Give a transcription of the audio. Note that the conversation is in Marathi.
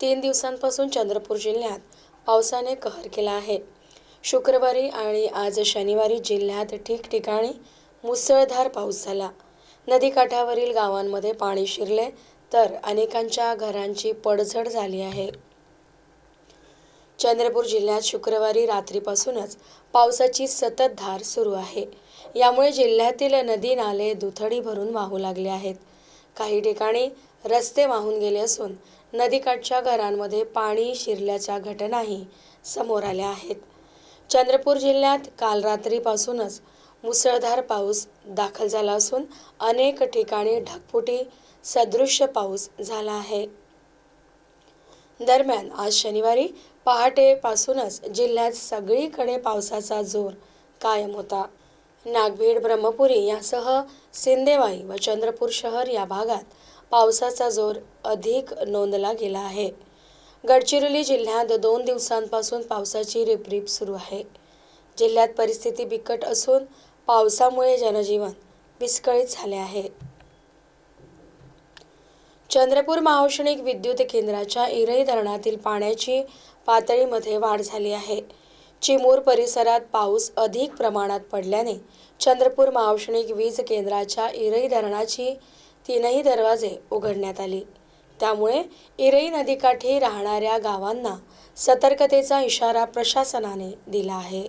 तीन दिवसांपासून चंद्रपूर जिल्ह्यात पावसाने कहर केला आहे. शुक्रवारी आणि आज शनिवारी जिल्ह्यात ठिकठिकाणी मुसळधार पाऊस झाला. नदीकाठावरील गावांमध्ये पाणी शिरले तर अनेकांच्या घरांची पडझड झाली आहे. चंद्रपूर जिल्ह्यात शुक्रवारी रात्रीपासूनच पावसाची सतत धार सुरू आहे. यामुळे जिल्ह्यातील नदी नाले दुथडी भरून वाहू लागले आहेत. काही ठिकाणी रस्ते वाहून गेले असून नदीकाठच्या घरांमध्ये पाणी शिरल्याच्या घटनाही समोर आल्या आहेत. चंद्रपूर जिल्ह्यात काल रात्रीपासूनच मुसळधार पाऊस दाखल झाला असून अनेक ठिकाणी ढगफुटी सदृश्य पाऊस झाला आहे. दरम्यान आज शनिवारी पहाटेपासूनच जिल्ह्यात सगळीकडे पावसाचा जोर कायम होता. नागभीड ब्रह्मपुरी यासह सिंदेवाई व चंद्रपूर शहर या भागात पावसाचा जोर अधिक नोंदला गेला आहे. गडचिरोली जिल्ह्यात दोन दिवसांपासून पावसाची रिपरिप सुरू आहे. जिल्ह्यात परिस्थिती बिकट असून पावसामुळे जनजीवन विस्कळीत झाले आहे. चंद्रपूर महाऔष्णिक विद्युत केंद्राच्या इरई धरणातील पाण्याची पातळीमध्ये वाढ झाली आहे. चिमूर परिसरात पाऊस अधिक प्रमाणात पडल्याने चंद्रपूर मावशणिक वीज केंद्राच्या इरई धरणाची तीनही दरवाजे उघडण्यात आली. त्यामुळे इरई नदीकाठी राहणाऱ्या गावांना सतर्कतेचा इशारा प्रशासनाने दिला आहे.